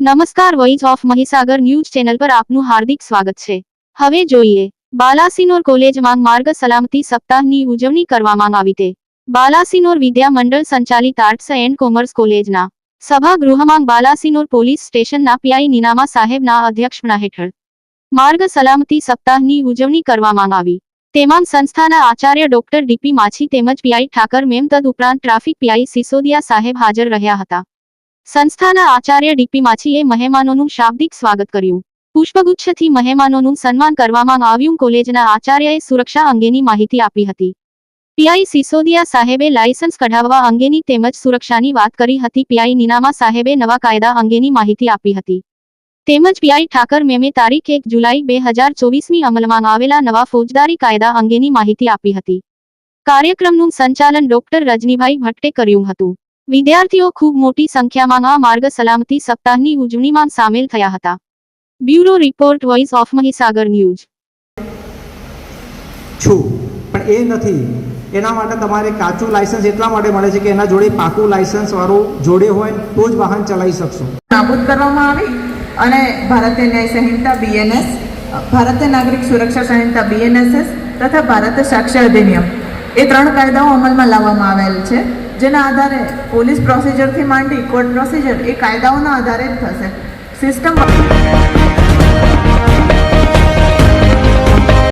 નમસ્કાર voice of Mahisagar news channel પર આપનું હાર્દિક સ્વાગત છે. હવે જોઈએ, બાલાસિનોર કોલેજમાં માર્ગ સલામતી સપ્તાહની ઉજવણી કરવામાં આવી તે. બાલાસિનોર વિદ્યા મંડળ સંચાલિત આર્ટ્સ એન્ડ કોમર્સ કોલેજના સભાગૃહમાં બાલાસિનોર પોલીસ સ્ટેશનના પીઆઈ નીનામા સાહેબના અધ્યક્ષપણા હેઠળ માર્ગ સલામતી સપ્તાહની ઉજવણી કરવામાં આવી. તેમાં સંસ્થાના આચાર્ય ડોક્ટર ડીપી માછી તેમજ પીઆઈ ઠાકર મેમ તદ ઉપરાંત ટ્રાફિક પીઆઈ સિસોદિયા સાહેબ હાજર રહ્યા હતા. સંસ્થાના આચાર્ય ડીપી માછીએ મહેમાનોનું શાબ્દિક સ્વાગત કર્યું. પુષ્પગુચ્છથી મહેમાનોનું સન્માન કરવામાં આવ્યું. કોલેજના આચાર્યએ સુરક્ષા અંગેની માહિતી આપી હતી. પીઆઈ સિસોદિયા સાહેબે લાયસન્સ કઢાવવા અંગેની તેમજ સુરક્ષાની વાત કરી હતી. પીઆઈ નીનામા સાહેબે નવા કાયદા અંગેની માહિતી આપી હતી. તેમજ પીઆઈ ઠાકર મેમે તારીખ એક જુલાઈ બે હજાર ચોવીસમી અમલમાં આવેલા નવા ફોજદારી કાયદા અંગેની માહિતી આપી હતી. કાર્યક્રમનું સંચાલન ડોક્ટર રજનીભાઈ ભટ્ટે કર્યું હતું. વિદ્યાર્થીઓ ખૂબ મોટી સંખ્યામાં આ માર્ગ સલામતી સપ્તાહની ઉજવણીમાં સામેલ થયા હતા. Bureau report voice of Mahisagar news. છું. પણ એ નથી. એના માટે તમારે કાચું લાયસન્સ એટલા માટે મળે છે કે એના જોડે પાકું લાયસન્સ વાળું જોડે હોય તો જ વાહન ચલાવી શકશો. નાબૂદ કરવામાં આવી અને ભારતીય ન્યાય સંહિતા બીએનએસ ભારતીય નાગરિક સુરક્ષા સંહિતા બીએનએસએસ તથા ભારતીય સાક્ષર અધિનિયમ. એ ત્રણ કાયદાઓ અમલમાં લાવવામાં આવેલ છે. જેના આધારે પોલીસ પ્રોસિજરથી માંડી કોર્ટ પ્રોસિજર એ કાયદાઓના આધારે જ થશે. સિસ્ટમ